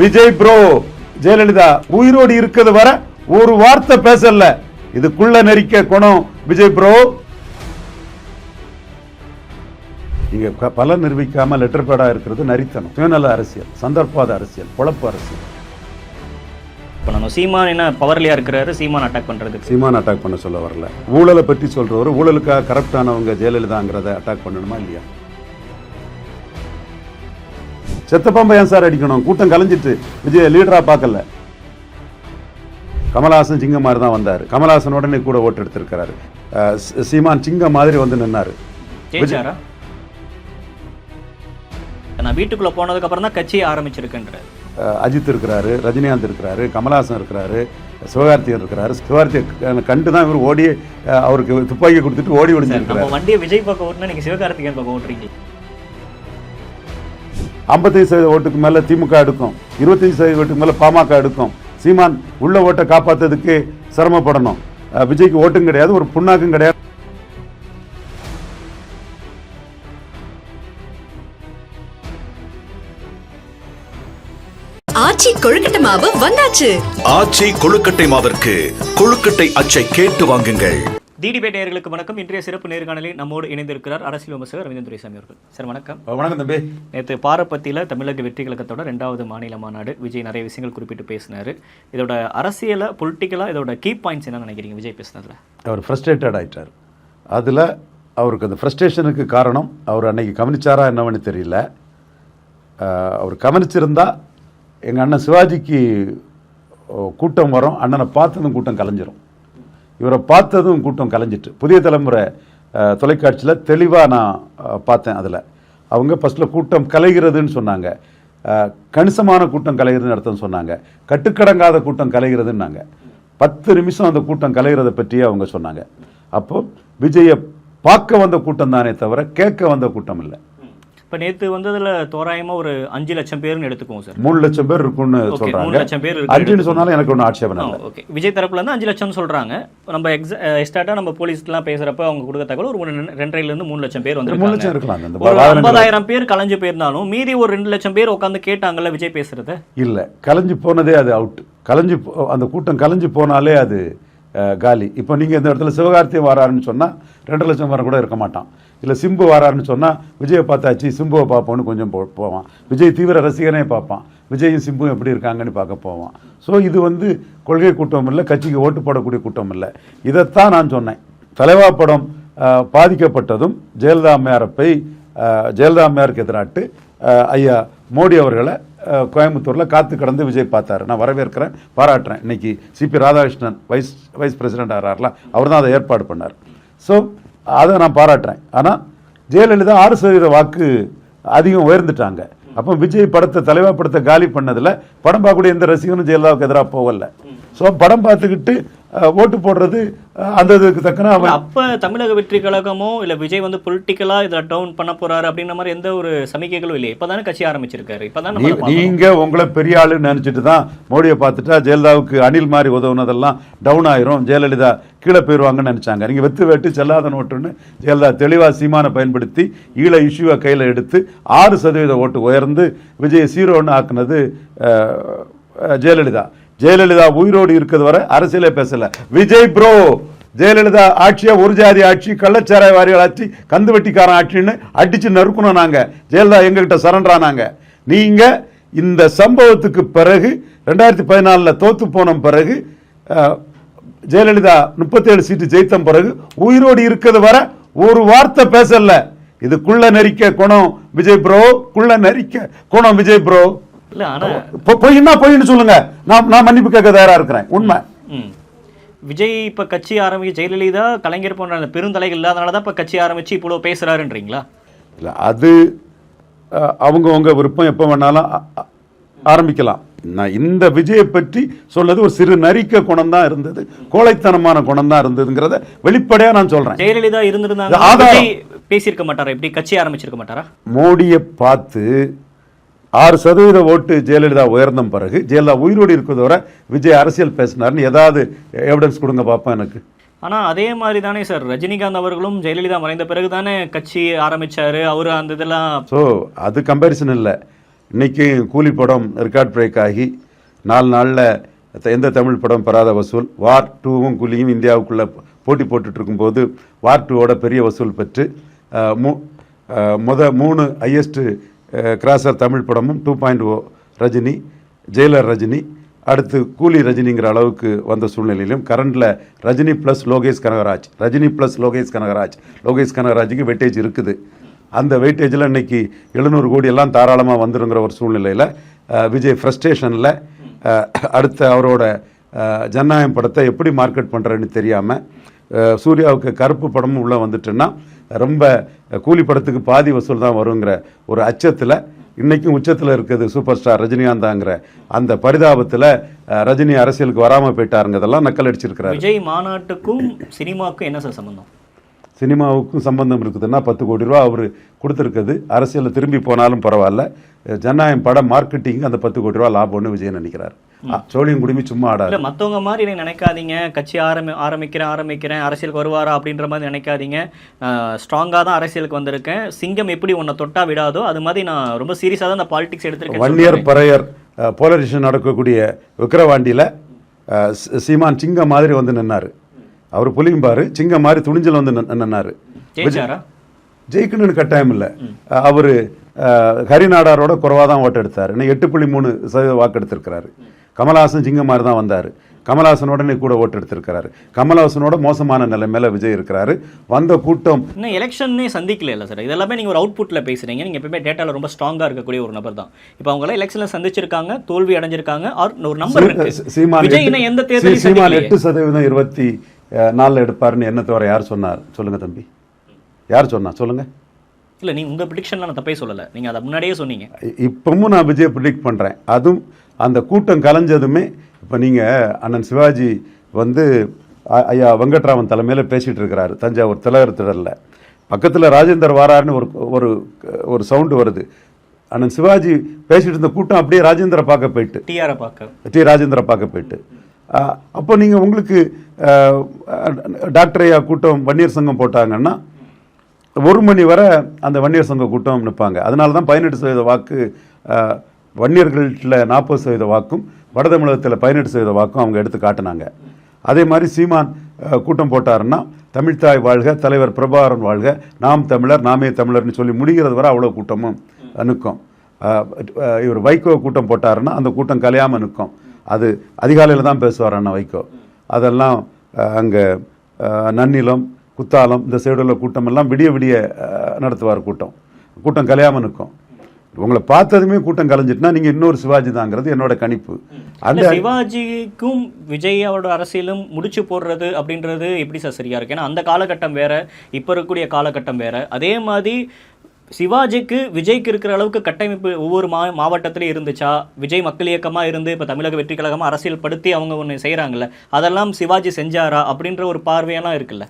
Vijay bro Jayalalithaa உயிரோடு இருக்கிறது வர ஒரு வார்த்தை பேசல. இதுக்குள்ள நெரிக்க குணம் விஜய் ப்ரோ இங்க பலன் நிரூபிக்காம லெட்டர் பேடா இருக்கிறது நரித்தனம் சுயநல அரசியல் சந்தர்ப்பாத அரசியல் குழப்ப அரசியல். இப்போ நம்ம சீமான் என்ன பவர்லியா இருக்கிறாரு சீமான் அட்டாக் பண்றதுக்கு. சீமான் அட்டாக் பண்ண சொல்ல வரல. ஊழலை பற்றி சொல்றவர் ஊழலுக்காக கரப்ட் ஆனவங்க ஜெயலலிதாங்கிறத அட்டாக் பண்ணணுமா இல்லையா? செத்தப்பாம்பை ஏன் சார் அடிக்கணும்? கூட்டம் கலைஞ்சிட்டு விஜய் லீடரா பார்க்கல. கமலஹாசன் சிங்கம் மாதிரி தான் வந்தார். கமலஹாசன் உடனே கூட ஓட்டு எடுத்திருக்கிறாரு. சீமான் சிங்கம் மாதிரி வந்து நின்னாரு. நான் வீட்டுக்குள்ள போனதுக்கு அப்புறம் தான் கட்சியை ஆரம்பிச்சிருக்குன்ற அஹ் அஜித் இருக்கிறாரு ரஜினிகாந்த் இருக்கிறாரு கமலஹாசன் இருக்கிறாரு சிவகார்த்திகன் இருக்கிறாரு. சிவகார்த்திகை கண்டு தான் இவர் ஓடி அவருக்கு துப்பாக்கி கொடுத்துட்டு ஓடி நம்ம வண்டியை விஜய் பக்கம் ஓட்டுனா நீங்க சிவகார்த்திகேயன் பக்கம் ஓட்டுறீங்க. ஐம்பத்தைந்து சதவீத ஓட்டுக்கு மேல திமுக எடுக்கும். இருபத்தஞ்சு சதவீத ஓட்டுக்கு மேல பாமக எடுக்கும். சீமான் உள்ள ஓட்டை காப்பாத்துறதுக்கு சிரமப்படணும். விஜய்க்கு ஓட்டும் கிடையாது ஒரு புண்ணாக்கும் கிடையாது. ஆச்சி கொழுக்கட்டை மாவு வந்தாச்சு. ஆச்சி கொழுக்கட்டை மாவிற்கு கொழுக்கட்டை அச்சை கேட்டு வாங்குங்கள். டிடிபே நேயர்களுக்கு வணக்கம். இன்றைய சிறப்பு நேர்காணலில் நம்மோடு இணைந்திருக்கிறார் அரசியல் விமர்சகர் ரவீந்திர துரைசாமி அவர்கள். சார் வணக்கம். வணக்கம் தம்பி. நேற்று பாரப்பத்தியில் தமிழக வெற்றி கழகத்தோட ரெண்டாவது மாநில மாநாடு விஜய் நிறைய விஷயங்கள் குறிப்பிட்டு பேசினாரு. இதோட அரசியலை பொலிட்டிக்கலாக இதோட கீ பாயிண்ட்ஸ் என்ன நினைக்கிறீங்க? விஜய் பேசுனதுல. அவர் ஃப்ரஸ்ட்ரேட்டட் ஆயிட்டார். அதுல அவருக்கு அந்த ஃப்ரஸ்ட்ரேஷனுக்கு காரணம் அவர் அன்னைக்கு கவனிச்சாரா என்னவன்னு தெரியல. அவர் கவனிச்சிருந்தா எங்க அண்ணன் சிவாஜிக்கு கூட்டம் வரும் அண்ணனை பார்த்ததும் கூட்டம் கலைஞ்சிரும். இவரை பார்த்ததும் கூட்டம் கலைஞ்சிட்டு. புதிய தலைமுறை தொலைக்காட்சியில் தெளிவாக நான் பார்த்தேன் அதில். அவங்க ஃபஸ்ட்டில் கூட்டம் கலைகிறதுன்னு சொன்னாங்க. கணிசமான கூட்டம் கலைகிறதுன்னு அர்த்தம் சொன்னாங்க. கட்டுக்கடங்காத கூட்டம் கலைகிறதுன்னாங்க. பத்து நிமிஷம் அந்த கூட்டம் கலைகிறத பற்றியே அவங்க சொன்னாங்க. அப்போ விஜயை பார்க்க வந்த கூட்டம் தானே தவிர கேட்க வந்த கூட்டம் இல்லை. இப்போ நேற்று வந்ததுல தோராயமா ஒரு அஞ்சு லட்சம் பேர்னு எடுத்துக்குவோம் சார். மூணு லட்சம் பேர் இருக்குன்னு Okay, சொல்றாங்க. மூணு லட்சம் பேர். அஞ்சுன்னு சொன்னாலும் எனக்கு ஒன்றும் ஆட்சேபனை ஓகே. விஜய் தரப்புல இருந்து அஞ்சு லட்சம் சொல்றாங்க. நம்ம எக்ஸா எக்ஸ்ட்ராட்டா நம்ம போலீஸ்லாம் பேசுறப்ப அவங்க கொடுக்க தகவல் ஒரு ரெண்டரைல இருந்து மூணு லட்சம் பேர் வந்து மூணு லட்சம் இருக்கலாம். ஒரு ஐம்பதாயிரம் பேர் கலைஞ்சு போயிருந்தாலும் மீதி ஒரு ரெண்டு லட்சம் பேர் உட்காந்து கேட்டாங்கல்ல விஜய் பேசுறத? இல்லை. கலைஞ்சு போனதே அது அவுட் கலைஞ்சு அந்த கூட்டம் கலைஞ்சு போனாலே அது காலி. இப்போ நீங்கள் இந்த இடத்துல சிவகார்த்தி வராருன்னு சொன்னால் ரெண்டு லட்சம் வரை கூட இருக்க மாட்டான். இல்லை சிம்பு வராருன்னு சொன்னால் விஜயை பார்த்தாச்சு சிம்புவை பார்ப்போம்னு கொஞ்சம் போ போவான். விஜய் தீவிர ரசிகனே பார்ப்பான். விஜயும் சிம்புவும் எப்படி இருக்காங்கன்னு பார்க்க போவான். ஸோ இது வந்து கொள்கை கூட்டம் இல்லை கட்சிக்கு ஓட்டு போடக்கூடிய கூட்டம் இல்லை. இதைத்தான் நான் சொன்னேன். தலைவா படம் பாதிக்கப்பட்டதும் ஜெயலலிதா அம்மையாரை போய் ஜெயலலிதா அம்மையாருக்கு எதிராட்டு ஐயா மோடி அவர்களை கோயம்புத்தூரில் காத்து கடந்து விஜய் பார்த்தாரு. நான் வரவேற்கிறேன் பாராட்டுறேன். இன்னைக்கு CP Radhakrishnan vice vice president ஆகிறார்ல அவர் தான் அதை ஏற்பாடு பண்ணார். ஸோ அதை நான் பாராட்டுறேன். ஆனால் ஜெயலலிதா ஆறு சதவீத வாக்கு அதிகம் உயர்ந்துட்டாங்க. அப்போ விஜய் படத்தை தலைவா படத்தை காலி பண்ணதில் படம் பார்க்கக்கூடிய எந்த ரசிகனும் ஜெயலலிதாவுக்கு எதிராக போகல. ஸோ படம் பார்த்துக்கிட்டு ஓட்டு போடுறது அந்த இதுக்கு தக்கன அப்ப தமிழக வெற்றி கழகமோ இல்ல விஜய் வந்து பொலிட்டிக்கலா இதுல டவுன் பண்ண போறாரு அப்படின்ற மாதிரி எந்த ஒரு சமிக்கைகளும் இல்லையே. இப்பதானே கட்சி ஆரம்பிச்சிருக்காரு. இப்பதான் நம்ம நீ- அதை பார்க்கணும். நீங்க உங்களை பெரிய ஆளுன்னு நினைச்சிட்டு தான் மோடியை பார்த்துட்டா ஜெயலலிதாவுக்கு அணில் மாதிரி உதவுனதெல்லாம் டவுன் ஆயிரும். ஜெயலலிதா கீழே போயிருவாங்கன்னு நினைச்சாங்க. நீங்க வெத்து வெட்டு செல்லாத நோட்டுன்னு ஜெயலலிதா தெளிவா சீமானை பயன்படுத்தி ஈழ இஷ்யூவை கையில எடுத்து ஆறு சதவீத ஓட்டு உயர்ந்து விஜய் சீரோன்னு ஆக்குனது ஜெயலலிதா. ஜெயலலிதா உயிரோடு இருக்கிறது வரை அரசியலே பேசல. விஜய் ப்ரோ ஜெயலலிதா ஆட்சியா ஒரு ஜாதி ஆட்சி கள்ளச்சாராய வாரிகள் ஆட்சி கந்து வெட்டிக்காரன் ஆட்சின்னு அடிச்சு நறுக்கணும் நாங்க. ஜெயலலிதா எங்ககிட்ட சரண்டரானாங்க நீங்க. இந்த சம்பவத்துக்கு பிறகு ரெண்டாயிரத்தி பதினாலில் தோத்து போன பிறகு ஜெயலலிதா முப்பத்தேழு சீட்டு ஜெயித்த பிறகு உயிரோடு இருக்கிறது வர ஒரு வார்த்தை பேசல. இதுக்குள்ள நெறிக்க குணம் விஜய் ப்ரோ குள்ள நெறிக்க குணம் விஜய் ப்ரோ இல்ல ஆனா பொ- பொய்னா பொய்ன்னு சொல்லுங்க. நான் நான் மன்னிப்பு கேட்க தயாரா இருக்கிறேன். உண்மை. ம். விஜய் இப்ப கட்சி ஆரம்பிக்க ஜெயலலிதா கலைஞர் போன்ற அந்த பெருந்தலைகள் இல்லாதனால தான் இப்ப கட்சி ஆரம்பிச்சு இவ்வளவு பேசுறாருன்றீங்களா? இல்ல அது அவங்கவங்க விருப்பம் எப்போ வேணாலும் ஆரம்பிக்கலாம். நான் இந்த விஜயை பற்றி சொன்னது ஒரு சிறு நரிக்க குணம் தான் இருந்தது கோழைத்தனமான குணம் தான் இருந்ததுங்கிறத வெளிப்படையா நான் சொல்றேன். ஜெயலலிதா இருந்திருந்தாங்க பேசியிருக்க மாட்டாரா? இப்படி கட்சி ஆரம்பிச்சிருக்க மாட்டாரா? மோடியை பார்த்து ஆறு சதவீத ஓட்டு ஜெயலலிதா உயர்ந்த பிறகு ஜெயலலிதா உயிரோடு இருக்கிறத வரை விஜய் அரசியல் பேசினார்னு ஏதாவது எவிடன்ஸ் கொடுங்க பார்ப்போம் எனக்கு. ஆனா அதே மாதிரி தானே சார். ரஜினிகாந்த் அவர்களும் ஜெயலலிதா மறைந்த பிறகு தானே கட்சி ஆரம்பிச்சாரு. அவரு அந்த இதெல்லாம் ஸோ அது கம்பேரிசன் இல்லை. இன்னைக்கு கூலி படம் ரெக்கார்ட் பிரேக் ஆகி நாலு நாளில் எந்த தமிழ் படம் பெறாத வசூல்? வார் டூவும் கூலியும் இந்தியாவுக்குள்ள போட்டி போட்டுட்டு இருக்கும்போது வார் டூவோட பெரிய வசூல் பெற்று மு- முத மூணு ஹையஸ்ட் கிராசர் தமிழ் படமும் two point O Rajini Jailer Rajini அடுத்து கூலி ரஜினிங்கிற அளவுக்கு வந்த சூழ்நிலையிலும் கரண்டில் ரஜினி ப்ளஸ் லோகேஷ் கனகராஜ் ரஜினி ப்ளஸ் லோகேஷ் கனகராஜ் லோகேஷ் கனகராஜுக்கு வெயிட்டேஜ் இருக்குது. அந்த வெயிட்டேஜில் இன்னைக்கு எழுநூறு கோடி எல்லாம் தாராளமாக வந்துருங்கிற ஒரு சூழ்நிலையில் விஜய் ஃப்ரஸ்ட்ரேஷனில் அடுத்த அவரோட ஜனநாயகம் படத்தை எப்படி மார்க்கெட் பண்ணுறேன்னு தெரியாமல் சூர்யாவுக்கு கருப்பு படமும் உள்ளே வந்துட்டுன்னா ரொம்ப கூலி படத்துக்கு பாதி வசூல் தான் வருங்கிற ஒரு அச்சத்தில் இன்னைக்கும் உச்சத்தில் இருக்குது சூப்பர் ஸ்டார் ரஜினிகாந்தாங்கிற அந்த பரிதாபத்தில் ரஜினி அரசியலுக்கு வராமல் போயிட்டாருங்கிறதெல்லாம் நக்கல் அடிச்சிருக்கிறாரு. விஜய் மாநாட்டுக்கும் சினிமாவுக்கும் என்ன சார் சம்பந்தம்? சினிமாவுக்கும் சம்பந்தம் இருக்குதுன்னா பத்து கோடி ரூபா அவர் கொடுத்துருக்குது. அரசியலில் திரும்பி போனாலும் பரவாயில்ல. ஜனநாயகம் படம் மார்க்கெட்டிங் அந்த பத்து கோடி ரூபா லாபம்னு விஜய் நினைக்கிறார். சோழியம் குடுமி சும்மா இல்ல ஆடாது மத்தவங்க மாதிரி நீங்க நினைக்காதீங்க. கட்சி ஆரம்பி ஆரம்பிக்கிறேன் ஆரம்பிக்கிறேன். அரசியலுக்கு வருவாரா அப்படின்ற மாதிரி நினைக்காதீங்க. ஸ்ட்ராங்கா தான் அரசியலுக்கு வந்திருக்கேன். சிங்கம் எப்படி உன்னை தொட்டா விடாதோ அது மாதிரி நான் ரொம்ப சீரியஸா தான் இந்த பாலிடிக்ஸ் எடுத்திருக்கேன். வன்னியர் பறையர் போலரிஷன் நடக்கக்கூடிய விக்கிரவாண்டியில் சீமான் சிங்கம் மாதிரி வந்து நின்னாரு. அவர் புலியும்பாரு சிங்கம் மாதிரி துணிஞ்சல் வந்து நின்னு- நின்னாரு. ஜெயிக்கணும்னு கட்டாயம் இல்லை. அவர் ஹரிநாடாரோட குறைவாக தான் ஓட்டு எடுத்தார் இன்னும் எட்டு புள்ளி மூணு சதவீத வாக்கு எடுத்திருக்கிறாரு. கமலஹாசன் சிங்கம் மாதிரி தான் வந்தார். கமலஹாசனோட இன்னைக்கு கூட ஓட்டு எடுத்திருக்கிறாரு. கமலஹாசனோட மோசமான நிலைமையில விஜய் இருக்கிறாரு. வந்த கூட்டம் இன்னும் எலெக்ஷனே சந்திக்கல இல்ல சார் இதெல்லாமே நீங்க ஒரு அவுட்புட்ல பேசுறீங்க. நீங்க எப்பவுமே டேட்டால ரொம்ப ஸ்ட்ராங்கா இருக்கக்கூடிய ஒரு நபர் தான். இப்போ அவங்க எல்லாம் எலெக்ஷன்ல சந்திச்சிருக்காங்க தோல்வி அடைஞ்சிருக்காங்க ஆர் ஒரு நம்பர் சீமான் எந்த தேர்தலையும் சீமான். எட்டு சதவீதம் இருபத்தி நாலுல எடுப்பாருன்னு என்ன தவிர யார் சொன்னார்? சொல்லுங்க தம்பி. யார் சொன்னா? சொல்லுங்க. இல்ல நீங்க உங்க ப்ரிடிக்ஷன்ல நான் தப்பே சொல்லல. நீங்க அதை முன்னாடியே சொன்னீங்க. இப்பவும் நான் விஜய் ப்ரிடிக்ட் பண்ணுறேன் அதுவும் அந்த கூட்டம் கலைஞ்சதுமே இப்போ நீங்கள் அண்ணன் சிவாஜி வந்து ஐயா வெங்கட்ராமன் தலைமையில் பேசிகிட்டு இருக்கிறாரு தஞ்சாவூர் திலகர் திடலில். பக்கத்தில் ராஜேந்தர் வாராருன்னு ஒரு ஒரு ஒரு சவுண்டு வருது. அண்ணன் சிவாஜி பேசிட்டு இருந்த கூட்டம் அப்படியே ராஜேந்திர பார்க்க போயிட்டு. டிஆரை பார்க்க. டி ராஜேந்திர பார்க்க போயிட்டு. அப்போ நீங்கள் உங்களுக்கு டாக்டர் ஐயா கூட்டம் வன்னியர் சங்கம் போட்டாங்கன்னா ஒரு மணி வரை அந்த வன்னியர் சங்க கூட்டம் நிற்பாங்க அதனால தான் பதினெட்டு சதவீத வாக்கு வன்னியர்களில் நாற்பது சதவீத வாக்கும் வட தமிழகத்தில் பதினெட்டு சதவீத வாக்கும் அவங்க எடுத்து காட்டினாங்க. அதே மாதிரி சீமான் கூட்டம் போட்டாருன்னா தமிழ்தாய் வாழ்க தலைவர் பிரபாகரன் வாழ்க நாம் தமிழர் நாமே தமிழர்னு சொல்லி முடிகிறது வரை அவ்வளோ கூட்டமும் நிற்கும். இவர் வைகோ கூட்டம் போட்டாருன்னா அந்த கூட்டம் கலையாமல் நிற்கும். அது அதிகாலையில் தான் பேசுவார் அண்ணா வைகோ. அதெல்லாம் அங்கே நன்னிலம் குத்தாலம் இந்த சைடு உள்ள கூட்டமெல்லாம் விடிய விடிய நடத்துவார் கூட்டம். கூட்டம் கலையாமல் நிற்கும். உங்களை பார்த்ததுமே கூட்டம் கலைஞ்சிட்டுனா நீங்கள் இன்னொரு சிவாஜி தாங்கிறது என்னோட கணிப்பு. அந்த சிவாஜிக்கும் விஜயோட அரசியலும் முடிச்சு போடுறது அப்படின்றது எப்படி சார் சரியா இருக்கு? ஏன்னா அந்த காலகட்டம் வேற இப்ப இருக்கக்கூடிய காலகட்டம் வேற. அதே மாதிரி சிவாஜிக்கு விஜய்க்கு இருக்கிற அளவுக்கு கட்டமைப்பு ஒவ்வொரு மா மாவட்டத்திலையும் இருந்துச்சா? விஜய் மக்கள் இயக்கமா இருந்து இப்ப தமிழக வெற்றி கழகமா அரசியல் படுத்தி அவங்க ஒன்று செய்றாங்கல்ல அதெல்லாம் சிவாஜி செஞ்சாரா அப்படின்ற ஒரு பார்வையெல்லாம் இருக்குல்ல?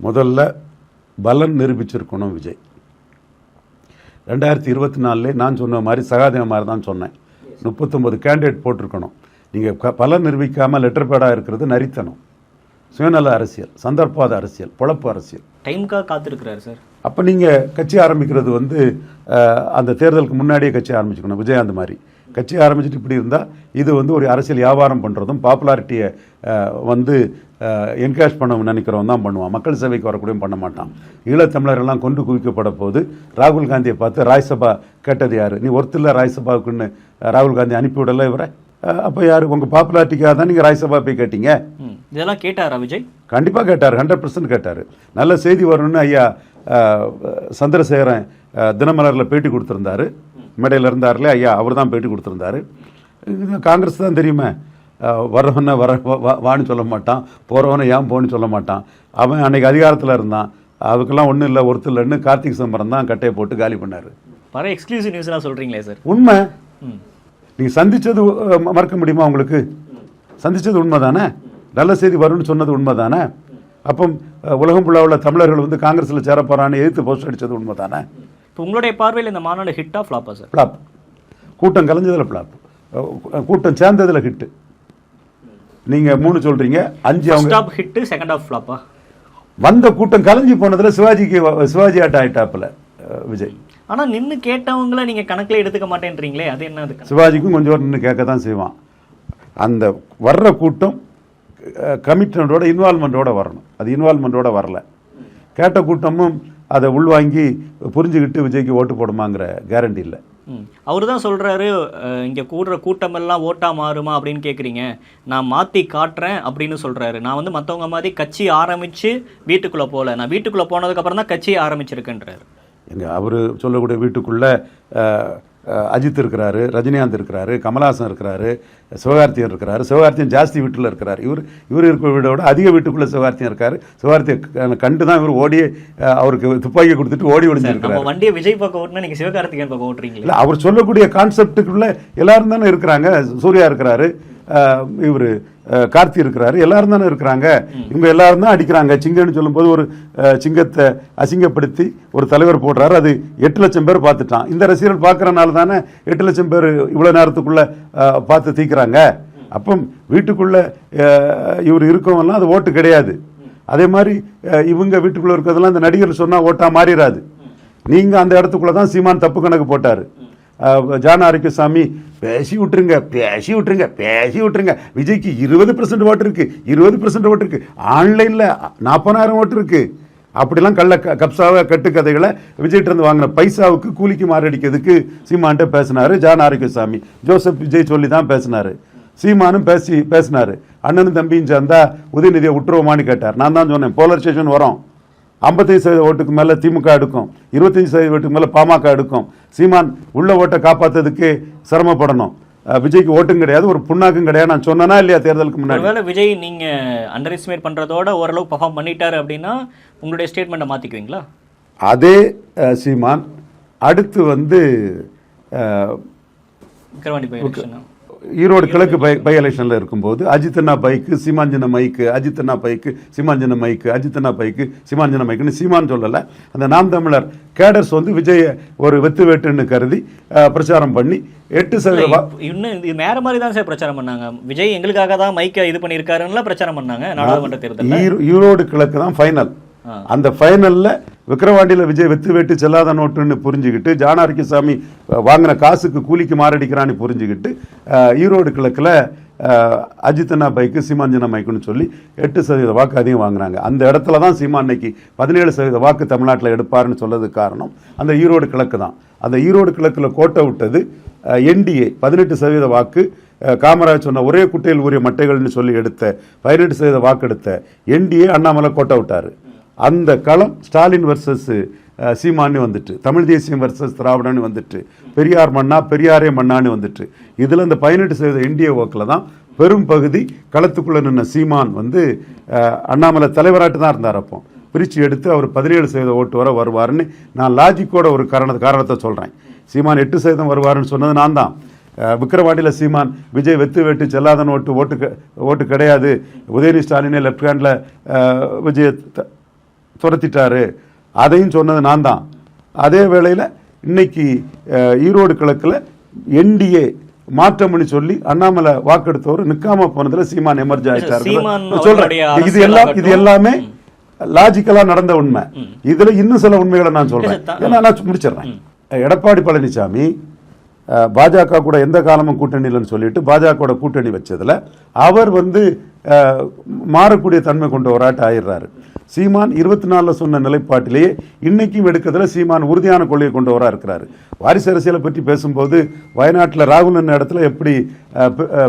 முதல்ல பலன் நிரூபிச்சிருக்கணும் விஜய். ரெண்டாயிரத்தி இருபத்தி நாலுலே நான் சொன்ன மாதிரி சகாதேவ மாதிரி தான் சொன்னேன். முப்பத்தொம்பது கேண்டிடேட் போட்டிருக்கணும். நீங்கள் க பலன் நிரூபிக்காமல் லெட்டர் பேடாக இருக்கிறது நரித்தனம். சுயநல அரசியல் சந்தர்ப்பாத அரசியல் பொழப்பு அரசியல். டைம்க்காக காத்திருக்கிறாரு சார். அப்போ நீங்கள் கட்சி ஆரம்பிக்கிறது வந்து அந்த தேர்தலுக்கு முன்னாடியே கட்சி ஆரம்பிச்சுக்கணும் விஜயகாந்த் மாதிரி. கட்சி ஆரம்பிச்சுட்டு இப்படி இருந்தால் இது வந்து ஒரு அரசியல் வியாபாரம் பண்ணுறதும் பாப்புலாரிட்டியை வந்து என்கரேஜ் பண்ண நினைக்கிறவன் தான் பண்ணுவான். மக்கள் சேவைக்கு வரக்கூடியவன் பண்ண மாட்டான். ஈழத்தமிழரெல்லாம் கொண்டு குவிக்கப்பட போது ராகுல் காந்தியை பார்த்து ராஜ்சபா கேட்டது யார்? நீ ஒருத்தர் ராஜ்சபாவுக்குன்னு ராகுல் காந்தி அனுப்பிவிடல இவரை? அப்போ யார்? உங்கள் பாப்புலாரிட்டிக்காக தான் நீங்கள் ராஜ்சபா போய் கேட்டீங்க. இதெல்லாம் கேட்டாரா விஜய்? கண்டிப்பாக கேட்டார். ஹண்ட்ரட் பர்சன்ட் கேட்டார். நல்ல செய்தி வரும்னு ஐயா சந்திரசேகரன் தினமலரில் பேட்டி கொடுத்துருந்தாரு. மேடையில் இருந்தார்ல ஐயா அவர் தான் பேட்டி கொடுத்துருந்தாரு. காங்கிரஸ் தான் தெரியுமே. வர்றவனை வர வான்னு சொல்ல மாட்டான் போகிறவனை ஏன் போன்னு சொல்ல மாட்டான். அவன் அன்னைக்கு அதிகாரத்தில் இருந்தான். அதுக்கெல்லாம் ஒன்றும் இல்லை ஒருத்தர் இல்லைன்னு கார்த்திக் சிதம்பரம் தான் கட்டையை போட்டு காலி பண்ணார். வர எக்ஸ்க்ளூசிவ் நியூஸ்லாம் சொல்றீங்களே சார் உண்மை. நீங்கள் ம- மறக்க முடியுமா உங்களுக்கு? சந்திச்சது உண்மை தானே நல்ல செய்தி வரும்னு சொன்னது உண்மை தானே அப்போ உலகம் ஃபுல்லாக உள்ள தமிழர்கள் வந்து காங்கிரஸில் சேர போகிறான்னு எதிர்த்து போஸ்ட் அடித்தது உண்மை தானே இப்போ உங்களுடைய பார்வையில் இந்த மாநாடு ஹிட்டா ஃப்ளாப்பா சார் ஃப்ளாப் கூட்டம் கலைஞ்சதில் ஃப்ளாப் கூட்டம் சேர்ந்ததில் ஹிட்டு நீங்கள் மூணு சொல்கிறீங்க அஞ்சு அவங்க first half hit second half ஃப்ளாப்பா வந்த கூட்டம் கலைஞ்சு போனதில் சிவாஜிக்கு சிவாஜி ஆட்ட ஆயிட்டாப்புல விஜய். ஆனா நின்னு கேட்டவங்கள நீங்க கணக்குல எடுத்துக்க மாட்டேன்றீங்களே அது என்ன அதுக்கு சிவாஜிக்கும் கொஞ்சம் நின்று கேட்க தான் செய்வான். அந்த வர்ற கூட்டம் கமிட்மெண்ட்டோட இன்வால்மெண்ட்டோட வரணும். அது இன்வால்மெண்ட்டோட வரல. கேட்ட கூட்டமும் அதை உள்வாங்கி புரிஞ்சுக்கிட்டு விஜய்க்கு ஓட்டு போடுமாங்கிற கேரண்டி இல்லை. அவர் தான் சொல்றாரு அஹ், இங்க கூடுற கூட்டம் எல்லாம் ஓட்டா மாறுமா அப்படின்னு கேக்குறீங்க. நான் மாத்தி காட்டுறேன் அப்படின்னு சொல்றாரு. நான் வந்து மத்தவங்க மாதிரி கட்சி ஆரம்பிச்சு வீட்டுக்குள்ள போல. நான் வீட்டுக்குள்ள போனதுக்கு அப்புறம் தான் கட்சியை ஆரம்பிச்சிருக்கேன்றாரு. எங்க அவர் சொல்லக்கூடிய வீட்டுக்குள்ள அஜித் இருக்கிறாரு ரஜினிகாந்த் இருக்கிறாரு கமலஹாசன் இருக்கிறாரு சிவகார்த்தியன் இருக்கிறாரு. சிவகார்த்தியன் ஜாஸ்தி வீட்டில் இருக்கிறாரு. இவர் இவர் இருக்கிற வீடை விட அதிக வீட்டுக்குள்ள சிவகார்த்தியன் இருக்காரு. சிவகார்த்தியை கண்டு தான் இவர் ஓடி அவருக்கு துப்பாக்கி கொடுத்துட்டு ஓடி ஒளிஞ்சிருக்கிறாரு. நம்ம வண்டியை விஜய் பக்கம் ஓட்டுனா நீங்க சிவகார்த்திகேயன் பக்கம் ஓட்டுறீங்களே? இல்ல அவர் சொல்லக்கூடிய கான்செப்டுக்குள்ள எல்லாரும் தானே இருக்கிறாங்க. சூர்யா இருக்கிறாரு. இவர் கார்த்தி இருக்கிறாரு. எல்லாரும் தானே இருக்கிறாங்க. இவங்க எல்லாரும் தான் அடிக்கிறாங்க. சிங்கம்னு சொல்லும்போது ஒரு சிங்கத்தை அசிங்கப்படுத்தி ஒரு தலைவர் போடுறாரு. அது எட்டு லட்சம் பேர் பார்த்துட்டான். இந்த ரசிகர்கள் பார்க்குறனால தானே எட்டு லட்சம் பேர் இவ்வளோ நேரத்துக்குள்ளே பார்த்து தீக்கிறாங்க. அப்போ வீட்டுக்குள்ளே இவர் இருக்கவங்கலாம் அது ஓட்டு கிடையாது. அதே மாதிரி இவங்க வீட்டுக்குள்ளே இருக்கிறதெல்லாம் இந்த நடிகர் சொன்னால் ஓட்டாக மாறிடாது நீங்கள் அந்த இடத்துக்குள்ளே தான் சீமான் தப்பு கணக்கு போட்டார். ஜான் ஆரோக்கியசாமி பேசி விட்டுருங்க பேசி விட்டுருங்க பேசி விட்டுருங்க. விஜய்க்கு இருபது பர்சன்ட் ஓட்டு இருக்கு இருபது பர்சன்ட் ஓட்டு இருக்கு. ஆன்லைன்ல நாற்பதாயிரம் ஓட்டு இருக்கு. அப்படிலாம் கள்ள க- கப்சாவை கட்டுக்கதைகளை விஜய்கிட்ட இருந்து வாங்கின பைசாவுக்கு கூலிக்கு மாரடிக்கிறதுக்கு சீமான்ட்ட பேசினாரு ஜான் ஆரோக்கியசாமி ஜோசப் விஜய் சொல்லி தான் பேசினாரு. சீமானும் பேசி பேசினாரு. அண்ணனும் தம்பியும் சேர்ந்தா உதயநிதியை விட்டுருவோமான்னு கேட்டார். நான் தான் சொன்னேன் போலரைசேஷன் வரும். ஐம்பத்தஞ்சு சதவீத ஓட்டுக்கு மேலே திமுக எடுக்கும். இருபத்தஞ்சு சதவீத ஓட்டுக்கு மேலே பாமக எடுக்கும். சீமான் உள்ள ஓட்டை காப்பாத்துறதுக்கு சிரமப்படணும். விஜய்க்கு ஓட்டும் கிடையாது ஒரு புண்ணாக்கும் கிடையாது. நான் சொன்னனா இல்லையா தேர்தலுக்கு முன்னாடி? விஜய் நீங்க அண்டர் எஸ்டிமேட் பண்றதோட ஓரளவு பர்ஃபார்ம் பண்ணிட்டாரு அப்படின்னா உங்களுடைய ஸ்டேட்மெண்ட்டை மாத்திக்குவீங்களா? அதே சீமான் அடுத்து வந்து எலெக்ஷன் ஈரோடு கிழக்கு பை பை எலெக்ஷனில் இருக்கும்போது அஜித்தண்ணா பைக்கு சீமாஞ்சன மைக்கு அஜித்தண்ணா பைக்கு சீமாஞ்சன மைக்கு அஜித்தண்ணா பைக்கு சீமாஞ்சன மைக்குன்னு சீமான் சொல்லலை. அந்த நாம் தமிழர் கேடர்ஸ் வந்து விஜய ஒரு வெத்து வேட்டுன்னு கருதி பிரச்சாரம் பண்ணி எட்டு சதவீத வா- இன்னும் இது வேற மாதிரி தான் சார் பிரச்சாரம் பண்ணாங்க. விஜய் எங்களுக்காக தான் மைக்கை இது பண்ணியிருக்காருன்னு பிரச்சாரம் பண்ணாங்க நாடாளுமன்ற தேர்தலில். ஈரோ- ஈரோடு கிழக்கு தான் ஃபைனல். அந்த ஃபைனல்ல விக்ரவாண்டியில் விஜய் வெத்து வெட்டு செல்லாத நோட்டுன்னு புரிஞ்சுக்கிட்டு ஜானார்கிசாமி வாங்கின காசுக்கு கூலிக்கு மாரடிக்கிறான்னு புரிஞ்சுக்கிட்டு ஈரோடு கிழக்கில் அஜித்தண்ணா பைக்கு சீமாஞ்சனா மைக்குன்னு சொல்லி எட்டு சதவீத வாக்கு அதிகம் வாங்குறாங்க. அந்த இடத்துல தான் சீமா அன்னைக்கு பதினேழு சதவீத வாக்கு தமிழ்நாட்டில் எடுப்பாருன்னு சொல்லதுக்கு காரணம் அந்த ஈரோடு கிழக்கு தான். அந்த ஈரோடு கிழக்கில் கோட்டை விட்டது என்டிஏ பதினெட்டு சதவீத வாக்கு காமராஜ் சொன்ன ஒரே குட்டையில் உரிய மட்டைகள்னு சொல்லி எடுத்த பதினெட்டு சதவீத வாக்கு எடுத்த என்டிஏ அண்ணாமலை கோட்டை விட்டார். அந்த களம் ஸ்டாலின் வர்சஸ் சீமான்னு வந்துட்டு தமிழ் தேசியம் வர்சஸ் திராவிடன்னு வந்துட்டு பெரியார் மண்ணா பெரியாரே மண்ணான்னு வந்துட்டு. இதில் இந்த பதினெட்டு சதவீத இந்திய ஓக்கில் தான் பெரும் பகுதி களத்துக்குள்ளே நின்ன சீமான் வந்து அண்ணாமலை தலைவராட்டு தான் இருந்தார் அப்போ. பிரித்து எடுத்து அவர் பதினேழு சதவீத ஓட்டு வர வருவாருன்னு நான் லாஜிக்கோட ஒரு காரண காரணத்தை சொல்கிறேன் சீமான் எட்டு சதவீதம் வருவாருன்னு சொன்னது நான் தான். விக்கிரவாண்டியில் சீமான் விஜய் வெத்து வெட்டு செல்லாதன் ஓட்டு ஓட்டு க- ஓட்டு கிடையாது. உதயநிதி ஸ்டாலினே லெஃப்ட் ஹேண்டில் விஜய் த- துரத்திட்டாரு. அதையும் சொன்னது நான் தான் அதே வேளையில் இன்னைக்கு ஈரோடு கிழக்கில் என்டிஏ மாற்றம்னு சொல்லி அண்ணாமலை வாக்கெடுத்தவர் நிக்காம போனதுல சீமான் எமர்ஜி ஆயிட்டாரு சொல்றேன். இது எல்லாம் இது. எல்லாமே லாஜிக்கலா நடந்த உண்மை. இதுல இன்னும் சில உண்மைகளை நான் சொல்றேன். ஏன்னா நான் முடிச்சிடுறேன். எடப்பாடி பழனிசாமி பாஜக கூட எந்த காலமும் கூட்டணி இல்லைன்னு சொல்லிட்டு பாஜக கூட்டணி வச்சதுல அவர் வந்து மாறக்கூடிய தன்மை கொண்ட ஒரு ஆட்டு ஆயிடுறாரு. சீமான் இருபத்தி நாலில் சொன்ன நிலைப்பாட்டிலேயே இன்னைக்கும் எடுக்கிறதுல சீமான் உறுதியான கொள்கையை கொண்டவராக இருக்கிறாரு. வாரிசு அரசியலை பற்றி பேசும்போது வயநாட்டில் ராகுல் என்ற இடத்துல எப்படி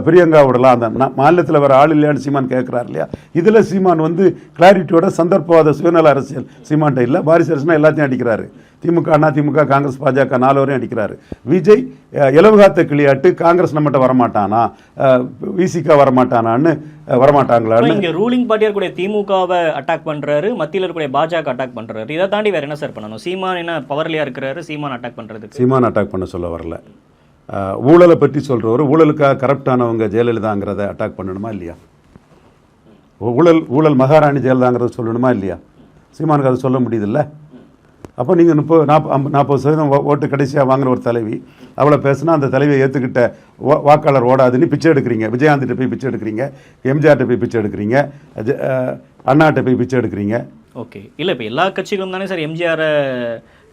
பிரியங்கா விடலாம் அந்த மாநிலத்தில் வேற ஆள் இல்லையான்னு சீமான் கேட்குறாரு இல்லையா? இதுல சீமான் வந்து கிளாரிட்டியோட சந்தர்ப்பவாத சுயநல அரசியல் சீமான்ட்ட இல்லை வாரிசு அரசுனா எல்லாத்தையும் அடிக்கிறாரு. திமுக அண்ணா திமுக காங்கிரஸ் பாஜக நாலு வரையும் அடிக்கிறாரு. விஜய் இலவுகாத்த கிளியாட்டு காங்கிரஸ் நம்மகிட்ட வரமாட்டானா? விசிகா வரமாட்டானான்னு வரமாட்டாங்களான்னு? இங்க ரூலிங் பார்ட்டியா இருக்கக்கூடிய திமுகவை அட்டாக் பண்றாரு மத்தியில இருக்கக்கூடிய பாஜக அட்டாக் பண்றாரு. இதை தாண்டி வேற என்ன சார் பண்ணணும்? சீமான் என்ன பவர்லியா இருக்கிறாரு? சீமான் அட்டாக் பண்றதுக்கு. சீமான் அட்டாக் பண்ண சொல்ல வரல. ஊழலை பற்றி சொல்றவர் ஊழலுக்காக கரப்ட் ஆனவங்க ஜெயலலிதாங்கிறத அட்டாக் பண்ணணுமா இல்லையா? ஊழல் ஊழல் மகாராணி ஜெயலலிதாங்கிறத சொல்லணுமா இல்லையா? சீமானுக்கு அதை சொல்ல முடியுதுல்ல? அப்போ நீங்கள் முப்பது நாற்பது நாற்பது சதவீதம் ஓட்டு கடைசியாக வாங்குற ஒரு தலைவி. அவளை பேசுனா அந்த தலைவியை ஏற்றுக்கிட்ட வாக்காளர் ஓடாதுன்னு பிச்சை எடுக்கிறீங்க. விஜயகாந்த்கிட்ட போய் பிச்சை எடுக்கிறீங்க. எம்ஜிஆர்கிட்ட போய் பிச்சை எடுக்கிறீங்க. அண்ணாட்ட போய் பிச்சை எடுக்கிறீங்க. ஓகே. இல்ல இப்ப எல்லா கட்சிகளும் தானே சார் எம்ஜிஆரை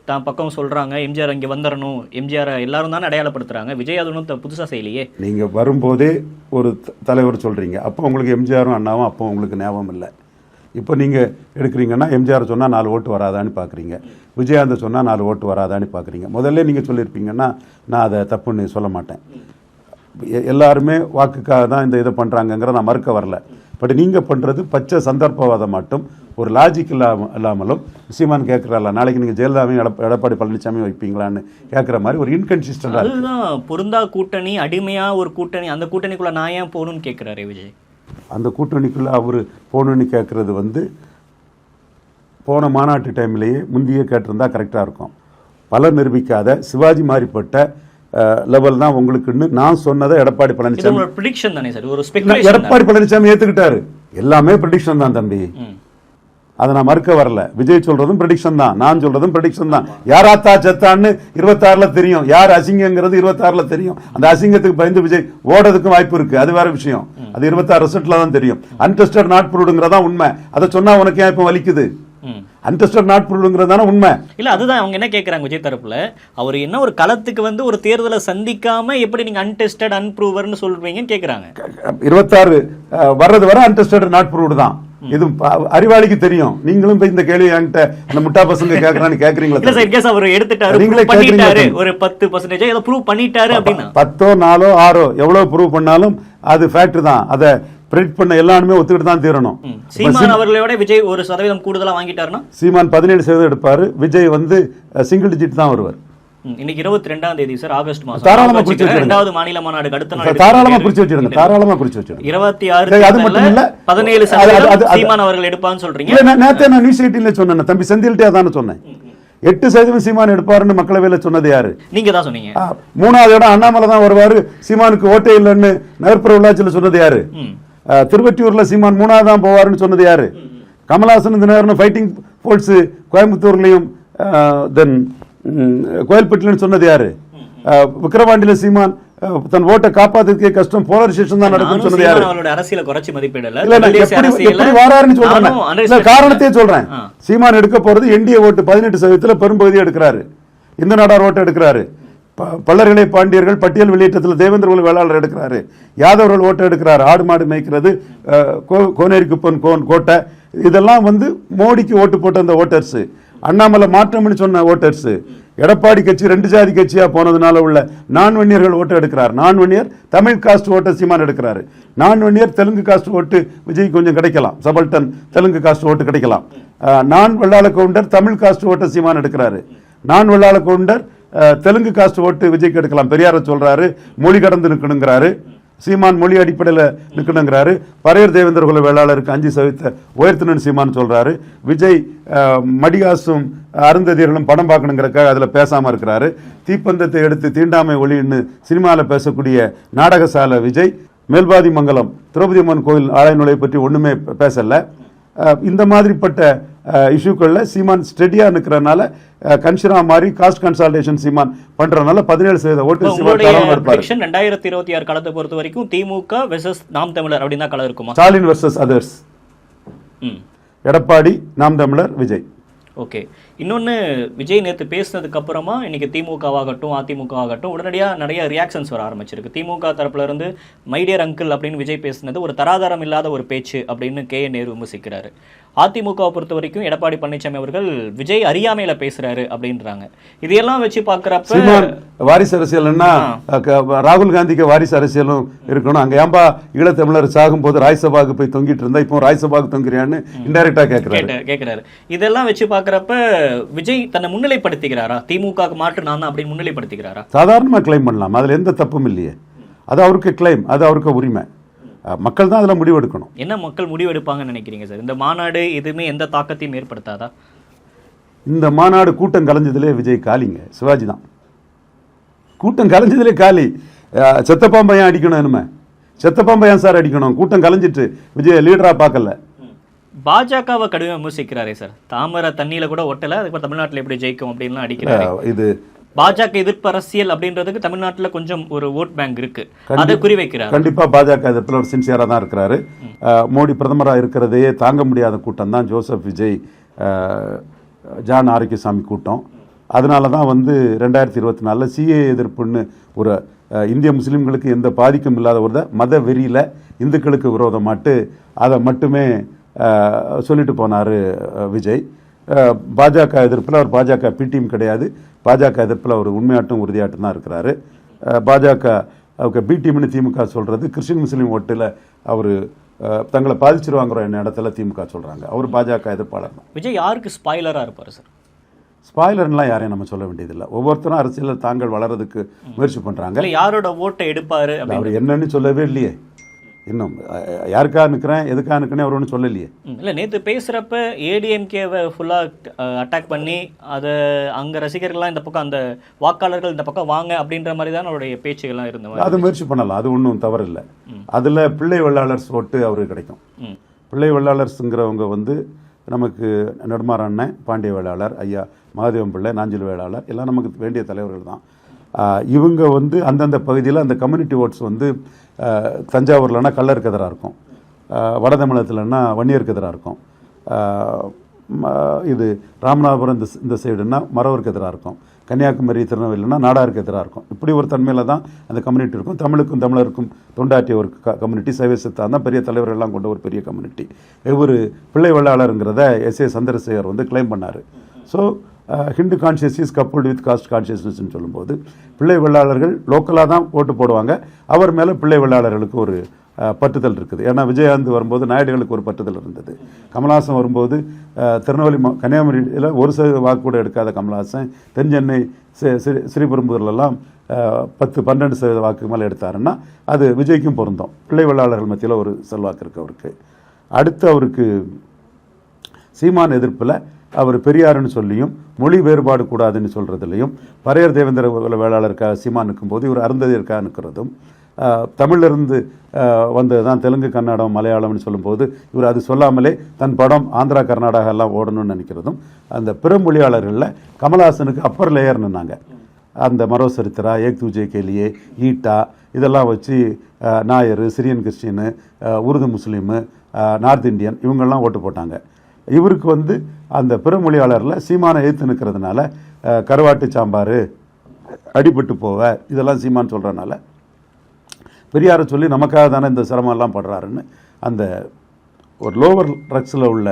தான் பக்கம் சொல்றாங்க. எம்ஜிஆர் இங்க வந்துடணும் எம்ஜிஆர் எல்லாரும் தானே அடையாளப்படுத்துறாங்க. விஜய் அது ஒன்றும் புதுசா செய்யலையே. நீங்கள் வரும்போதே ஒரு தலைவர் சொல்கிறீங்க அப்போ உங்களுக்கு எம்ஜிஆரும் அண்ணாவும் அப்போ உங்களுக்கு ஞாபகம் இல்லை. இப்போ நீங்கள் எடுக்கிறீங்கன்னா எம்ஜிஆர் சொன்னால் நாலு ஓட்டு வராதான்னு பார்க்குறீங்க விஜயகாந்த் சொன்னால் நாலு ஓட்டு வராதான்னு பார்க்குறீங்க முதல்ல நீங்கள் சொல்லியிருப்பீங்கன்னா நான் அதை தப்புன்னு சொல்ல மாட்டேன். எ- எல்லாருமே வாக்குக்காக தான் இந்த இதை பண்ணுறாங்கங்கிற நான் மறுக்க வரல. பட் நீங்கள் பண்ணுறது பச்சை சந்தர்ப்பவாதம் மட்டும். ஒரு லாஜிக் இல்லாம இல்லாமலும் சீமான் கேட்குறால நாளைக்கு நீங்கள் ஜெயலலிதாவையும் எடப்பாடி பழனிசாமி வைப்பீங்களான்னு கேட்குற மாதிரி ஒரு இன்கன்சிஸ்டண்டாக அதுதான் பொருந்தா கூட்டணி அடிமையாக ஒரு கூட்டணி அந்த கூட்டணிக்குள்ளே நான் ஏன் போகணும்னு கேட்குறாரு விஜய்? அந்த கூட்டணிக்குள்ளே அவர் போகணுன்னு கேட்குறது வந்து போன மாநாட்டு டைம்லேயே முந்தைய கேட்டிருந்தா கரெக்டாக இருக்கும். பலர் நிரூபிக்காத சிவாஜி மாதிரிப்பட்ட லெவல் தான் உங்களுக்குன்னு நான் சொன்னதை எடப்பாடி பழனிசாமி எடப்பாடி பழனிசாமி ஏற்றுக்கிட்டாரு எல்லாமே ப்ரெடிக்ஷன் தான் தம்பி. அதை நான் மறுக்க வரல. விஜய் சொல்றதும் ப்ரெடிக்ஷன் தான். நான் சொல்றதும் ப்ரெடிக்ஷன் தான். யாராத்தா செத்தான்னு இருபத்தாறுல தெரியும். யார் அசிங்கங்கிறது இருபத்தாறுல தெரியும். அந்த அசிங்கத்துக்கு பயந்து விஜய் ஓடுறதுக்கும் வாய்ப்பு இருக்கு. அது வேற விஷயம். அது இருபத்தாறு ரிசல்ட்ல தான் தெரியும். அன்டெஸ்டட் நாட் ப்ரூவ்டுங்கிறதா உண்மை. அதை சொன்னா உனக்கு ஏன் இப்போ வலிக்குது? அன்டெஸ்டட் நாட் ப்ரூவ்டுங்கிறது தானே உண்மை. இல்ல அதுதான் அவங்க என்ன கேக்குறாங்க விஜய் தரப்புல? அவர் என்ன ஒரு களத்துக்கு வந்து ஒரு தேர்தலை சந்திக்காம எப்படி நீங்க அன்டெஸ்டட் அன்ப்ரூவர்னு சொல்றீங்கன்னு கேக்குறாங்க. இருபத்தாறு வர்றது வர அன்டெஸ்டட் நாட் ப்ரூவ்டு தான். இது அறிவாளிக்கு தெரியும். நீங்களும் போய் இந்த கேள்வி என்கிட்ட அந்த முட்டா பசங்க கேட்கறான்னு இல்ல கேக்குறீங்களா சார் கேஸ் அவர் எடுத்துட்டாரு நீங்களே பண்ணிட்டாரு. ஒரு பத்து பர்சன்டேஜ் ஏதோ ப்ரூவ் பண்ணிட்டாரு அப்படின்னா. பத்தோ நாலோ ஆறோ எவ்வளவு ப்ரூவ் பண்ணாலும் அது ஃபேக்ட் தான். அதை ப்ரெடிக்ட் பண்ண எல்லாருமே ஒத்துக்கிட்டு தான் தீரணும். சீமான் அவர்களோட விஜய் ஒரு சதவீதம் கூடுதலா வாங்கிட்டாருன்னா? சீமான் பதினேழு சதவீதம் எடுப்பாரு. விஜய் வந்து சிங்கிள் டிஜிட் தான் வருவார். இன்னைக்கு இருபத்தி ரெண்டாம் தேதி சார் ஆகஸ்ட் மாசம் தாராளமா குறிச்சு. ரெண்டாவது மாநில மாநாடு அடுத்த நாள் தாராளமா குறிச்சு வச்சிருங்க தாராளமா குறிச்சு வச்சிருங்க. இருபத்தி ஆறு அது மட்டும் இல்ல. பதினேழு சதவீதம் சீமான் அவர்கள் எடுப்பான்னு சொல்றீங்க. நேத்தே நான் நியூஸ் எயிட்டின்ல சொன்னேன் தம்பி செந்தில்ட்டே தானே சொன்னேன். எட்டு சதவீதம் சீமான் எடுப்பாருன்னு மக்களவையில சொன்னது யாரு? நீங்க தான் சொன்னீங்க. மூணாவது இடம் அண்ணாமலை தான் வருவாரு சீமானுக்கு ஓட்டே இல்லைன்னு நகர்ப்புற உள்ளாட்சியில் சொன்னது யாரு? ஆ, திருவொற்றியூர்ல சீமான் மூணாவது தான் போவாருன்னு சொன்னது யாரு? கமலஹாசன் இந்த நேரம் ஃபைட்டிங் ஃபோர்ஸ் கோயம்புத்தூர்லயும் தென் கோயில்பட்டிலும் சொன்னது யாரு? விக்கிரவாண்டியில சீமான் தன் ஓட்டை காப்பாத்துறதுக்கே கஷ்டம் போலரைசேஷன் தான் நடக்கும்னு நானும் சொன்னது யாரு? அரசியல குறைச்சு மதிப்பிடல. இல்ல நான் எப்படி எப்படி வாராருன்னு சொல்றேன் காரணத்தையே. சொல்றேன். சீமான் எடுக்க போறது என்டிஏ ஓட்டு பதினெட்டு சதவீதத்துல பெரும்பகுதி எடுக்கிறாரு. இந்த நாடார் ஓட்டு எடுக்கிறாரு. பல்லர்களை பாண்டியர்கள் பட்டியல் வெளியேற்றத்தில் தேவேந்திர குல வேளாளர் எடுக்கிறாரு. யாதவர்கள் ஓட்டு எடுக்கிறாரு. ஆடு மாடு மேய்க்கிறது கோனேரி குப்பன் கோன் கோட்டை இதெல்லாம் வந்து மோடிக்கு ஓட்டு போட்ட அந்த ஓட்டர்ஸ். அண்ணாமலை மாற்றம்னு சொன்ன ஓட்டர்ஸ். எடப்பாடி கட்சி ரெண்டு ஜாதி கட்சியாக போனதுனால உள்ள நான் வன்னியர்கள் ஓட்டு எடுக்கிறார். நான் வன்னியர் தமிழ் காஸ்ட் ஓட்டை சீமான் எடுக்கிறாரு. நான் வன்னியர் தெலுங்கு காஸ்ட் ஓட்டு விஜய் கொஞ்சம் கிடைக்கலாம். சபல்டன் தெலுங்கு காஸ்ட் ஓட்டு கிடைக்கலாம். நான் வெள்ளாள கவுண்டர் தமிழ் காஸ்ட் ஓட்டை சீமான் எடுக்கிறாரு. நான் வெள்ளாள கவுண்டர் தெலுங்கு காஸ்ட் ஓட்டு விஜய்க்கு எடுக்கலாம். பெரியார சொல்கிறாரு மொழி கடந்து நிற்கணுங்கிறாரு. சீமான் மொழி அடிப்படையில் நிற்கணுங்கிறாரு பரையர் தேவேந்திர குல வேளாளருக்கு அஞ்சு சதவீதத்தை உயர்த்தணும்னு சீமான் சொல்கிறாரு விஜய் மடிகாசும் அருந்ததியர்களும் படம் பார்க்கணுங்கிறக்காக அதில் பேசாமல் இருக்கிறாரு. தீப்பந்தத்தை எடுத்து தீண்டாமை ஒளின்னு சினிமாவில் பேசக்கூடிய நாடகசாலை விஜய் மேல்பாதி மங்கலம் திரௌபதி அம்மன் கோயில் ஆலய நுழையை பற்றி ஒன்றுமே பேசலை. இந்த மாதிரிப்பட்ட இஷ்யூக்களில் சீமான் ஸ்டெடியாக நிற்கிறனால கன்ஷிரா மாதிரி காஸ்ட் கன்சால்டேஷன் சீமான் பண்றதுனால பதினேழு சதவீத ஓட்டு சீமான் ரெண்டாயிரத்தி இருபத்தி ஆறு காலத்தை பொறுத்த வரைக்கும் திமுக வெர்சஸ் நாம் தமிழர் அப்படின்னு தான் களம் இருக்குமா? ஸ்டாலின் வர்சஸ் அதர்ஸ் எடப்பாடி நாம் தமிழர் விஜய். ஓகே இன்னொன்று விஜய் நேற்று பேசினதுக்கு அப்புறமா இன்னைக்கு திமுகவாகட்டும் அதிமுகவாகட்டும் உடனடியாக நிறைய ரியாக்ஷன்ஸ் வர ஆரம்பிச்சிருக்கு. திமுக தரப்புல இருந்து மைடியர் அங்கிள் அப்படின்னு விஜய் பேசினது ஒரு தராதரம் இல்லாத ஒரு பேச்சு அப்படின்னு கே. நேரு விமர்சிக்கிறாரு. அதிமுகவை பொறுத்த வரைக்கும் எடப்பாடி பழனிசாமி அவர்கள் விஜய் அறியாமையில பேசுறாரு அப்படின்றாங்க. இதையெல்லாம் வச்சு பார்க்குறப்ப சீமான் வாரிசு அரசியல்னா ராகுல் காந்திக்கு வாரிசு அரசியலும் இருக்கணும். அங்க ஏன்பா ஈழத்தமிழர் சாகும் போது ராஜ்சபாக்கு போய் தொங்கிட்டு இருந்தா இப்போ ராஜ்சபாக்கு தொங்குறியான்னு இன்டைரக்டா கேட்கிறாரு கேட்குறாரு இதெல்லாம் வச்சு பார்க்குறப்ப விஜய் தன்னை முன்னிலைப்படுத்திக்கிறாரா திமுகவுக்கு மாற்று நான் அப்படின்னு முன்னிலைப்படுத்திக்கிறாரா சாதாரணமா கிளைம் பண்ணலாம். அதுல எந்த தப்பும் இல்லையே. அது அவருக்கு கிளைம் அது அவருக்கு உரிமை. மக்கள் தான் அதுல முடிவெடுக்கணும். என்ன மக்கள் முடிவெடுப்பாங்கன்னு நினைக்கிறீங்க சார்? இந்த மாநாடு எதுவுமே எந்த தாக்கத்தையும் ஏற்படுத்தாதா? இந்த மாநாடு கூட்டம் கலைஞ்சதுலே விஜய் காலிங்க. சிவாஜி தான். கூட்டம் கலைஞ்சதுலே காலி. செத்தப்பாம்பையன் அடிக்கணும் இனிமே. செத்தப்பாம்பையன் சார் அடிக்கணும். கூட்டம் கலைஞ்சிட்டு விஜய் லீடரா பார்க்கல. பாஜகவை கடுமையாக விமர்சிக்கிறாரே சார். தாமரை தண்ணியில கூட ஒட்டல அதுக்கப்புறம் தமிழ்நாட்டுல எப்படி ஜெயிக்கும் அப்படின்லாம் அடிக்கிறாரு. இது பாஜக எதிர்ப்பு அரசியல் அப்படின்றதுக்கு தமிழ்நாட்டுல கொஞ்சம் ஒரு ஓட் பேங்க் இருக்கு. அதை குறிவைக்கிறார். கண்டிப்பா பாஜக எதிர்ப்பில் ஒரு சின்சியரா தான் இருக்கிறாரு. மோடி பிரதமரா இருக்கிறதையே தாங்க முடியாத கூட்டம் தான். ஜோசப் விஜய் ஜான் ஆரோக்கியசாமி கூட்டம். அதனால தான் வந்து ரெண்டாயிரத்தி இருபத்தி நாலில் சிஏ எதிர்ப்புன்னு ஒரு இந்திய முஸ்லீம்களுக்கு எந்த பாதிக்கும் இல்லாத ஒரு மத வெறியில் இந்துக்களுக்கு விரோதமாட்டு அதை மட்டுமே சொல்லிட்டு போனார் விஜய். பாஜக எதிர்ப்பில் அவர் பாஜக பி டீம் கிடையாது. பாஜக எதிர்ப்பில் அவர் உண்மையாட்டும் உறுதியாட்டும் தான் இருக்கிறாரு. பாஜக அவங்க பி டீம்னு திமுக சொல்கிறது கிறிஸ்டின் முஸ்லீம் ஓட்டில் அவர் தங்களை பாதிச்சிருவாங்கிற என்ன இடத்துல திமுக சொல்கிறாங்க அவர் பாஜக எதிர்ப்பாளர் விஜய் யாருக்கு ஸ்பாய்லராக இருப்பார் சார் ஸ்பாய்லர்லாம் யாரையும் நம்ம சொல்ல வேண்டியதில்லை. ஒவ்வொருத்தரும் அரசியலில் தாங்கள் வளர்றதுக்கு முயற்சி பண்ணுறாங்க இல்லை யாரோட ஓட்டை எடுப்பார் அவர் என்னன்னு சொல்லவே இல்லையே. இன்னும் யாருக்காக நிற்கிறேன் எதுக்காக நிற்கிறேன் அவர் ஒன்றும் சொல்லலையே. இல்லை நேற்று பேசுகிறப்ப ஏடிஎம்கேவை ஃபுல்லாக அட்டாக் பண்ணி அதை அங்கே ரசிகர்கள்லாம் இந்த பக்கம் அந்த வாக்காளர்கள் இந்த பக்கம் வாங்க அப்படின்ற மாதிரி தான் அவருடைய பேச்சுகள்லாம் இருந்த மாதிரி. அது முயற்சி பண்ணலாம் அது ஒன்றும் தவறில்லை. அதில் பிள்ளை வெள்ளாளர்ஸ் ஓட்டு அவருக்கு கிடைக்கும். பிள்ளை வெள்ளாளர்ஸுங்கிறவங்க வந்து நமக்கு நெடுமாற அண்ணன் பாண்டிய வேளாளர் ஐயா மகாதேவன் பிள்ளை நாஞ்சில் வேளாளர் எல்லாம் நமக்கு வேண்டிய தலைவர்கள் தான். இவங்க வந்து அந்தந்த பகுதியில் அந்த கம்யூனிட்டி ஓட்ஸ் வந்து தஞ்சாவூர்லனா கல்லருக்கு எதிராக இருக்கும். வட தமிழகத்தில்னா வன்னியருக்கு எதிராக இருக்கும். இது ராமநாதபுரம் இந்த இந்த சைடுனா மறவருக்கு எதிராக இருக்கும். கன்னியாகுமரி திருநெல்வேலினா நாடாருக்கு எதிராக இருக்கும். இப்படி ஒரு தன்மையில் தான் அந்த கம்யூனிட்டி இருக்கும். தமிழுக்கும் தமிழருக்கும் தொண்டாற்றிய ஒரு கம்யூனிட்டி சைவசித்தான் தான் பெரிய தலைவர்கள்லாம் கொண்ட ஒரு பெரிய கம்யூனிட்டி இவர் பிள்ளை வெள்ளாளருங்கிறத எஸ் ஏ சந்திரசேகர் வந்து கிளைம் பண்ணார். So Hindu conscious coupled with caste கான்ஷியஸ்னஸ்னு சொல்லும்போது பிள்ளை வெள்ளாளர்கள் லோக்கலாக தான் ஓட்டு போடுவாங்க. அவர் மேலே பிள்ளை வெள்ளாளர்களுக்கு ஒரு பட்டுதல் பற்றுதல் இருக்குது. ஏன்னா விஜயகாந்த் வரும்போது நாயுடுகளுக்கு ஒரு பற்றுதல் இருந்தது. கமலஹாசன் வரும்போது திருநெல்வேலி மா- கன்னியாகுமரியில் ஒரு சதவீத வாக்கு கூட எடுக்காத கமலஹாசன் தென்சென்னை ஸ்ரீ- ஸ்ரீ பத்து பன்னெண்டு சதவீத வாக்கு மேலே எடுத்தாருன்னா அது விஜய்க்கும் பொருந்தும். பிள்ளை வெள்ளாளர்கள் மத்தியில் ஒரு செல்வாக்கு இருக்குது அவருக்கு. அடுத்து அவருக்கு சீமான் எதிர்ப்பில் அவர் பெரியாருன்னு சொல்லியும் மொழி வேறுபாடு கூடாதுன்னு சொல்கிறதுலையும் பரையர் தேவேந்திர குல வேளாளருக்காக சீமான் நிற்கும்போது இவர் அருந்ததிற்காக நிற்கிறதும் தமிழிலிருந்து வந்தது தான் தெலுங்கு கன்னடம் மலையாளம்னு சொல்லும்போது இவர் அது சொல்லாமலே தன் படம் ஆந்திரா கர்நாடகா எல்லாம் ஓடணும்னு நினைக்கிறதும் அந்த பிற மொழியாளர்களில் கமலஹாசனுக்கு அப்பர் லேயர் அந்த மரோ சரித்திரா ஏக் தூஜே கேலியே ஈட்டா இதெல்லாம் வச்சு நாயர் சிரியன் கிறிஸ்டின்னு உருது முஸ்லீமு நார்த் இந்தியன் இவங்கெல்லாம் ஓட்டு போட்டாங்க. இவருக்கு வந்து அந்த பிற மொழியாளரில் சீமானை எதிர்த்து நிற்கிறதுனால கருவாட்டு சாம்பார் அடிபட்டு போவ இதெல்லாம் சீமான் சொல்கிறனால பெரியாரை சொல்லி நமக்காக தானே இந்த சிரமம்லாம் படுறாருன்னு அந்த ஒரு லோவர் ரக்ஸில் உள்ள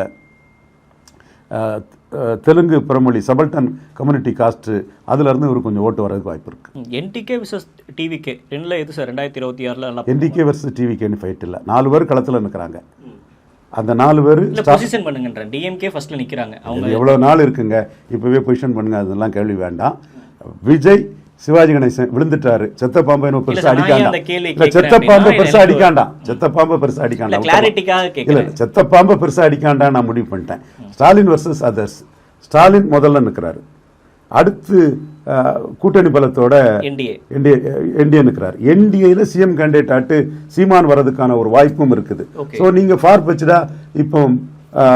தெலுங்கு பிறமொழி சபல்டன் கம்யூனிட்டி காஸ்ட்டு அதுலேருந்து இவருக்கு கொஞ்சம் ஓட்டு வரதுக்கு வாய்ப்பு இருக்குது என்டிகே விசஸ் டிவிகே ரெண்டில் எது சார் ரெண்டாயிரத்தி இருபத்தி ஆறில் என்டிகே வர்சஸ் டிவிகேன்னு ஃபைட் இல்லை. நாலு பேர் களத்தில் நிற்கிறாங்க அந்த நாலு பேர் பொசிஷன் பண்ணுங்கன்றேன். டிஎம்கே ஃபர்ஸ்ட்ல நிற்கிறாங்க அவங்க எவ்வளோ நாள் இருக்குங்க? இப்போவே பொசிஷன் பண்ணுங்க அதெல்லாம் கேள்வி வேண்டாம். விஜய் சிவாஜி கணேசன் விழுந்துட்டாரு. செத்த பாம்பை பெருசா அடிக்காண்டாம் கேள்வி இல்ல செத்த பாம்பை பெருசா எனக்கு அடிக்காண்டாம் செத்த பாம்பை பெருசா அடிக்காண்டாம் இல்ல இல்ல செத்த பாம்பை பெருசா அடிக்காண்டாம் நான் முடிவு பண்ணிட்டேன். ஸ்டாலின் வர்சஸ் அதர்ஸ் ஸ்டாலின் முதல்ல நிற்கிறாரு அடுத்து கூட்டணி பலத்தோட என்டிஏ என்டிஏ நிற்கிறார். என்டிஏல சிஎம் கேண்டிடேட் ஆட்டு சீமான் வர்றதுக்கான ஒரு வாய்ப்பும் இருக்குது. ஸோ நீங்க ஃபார் பச்சுடா இப்போ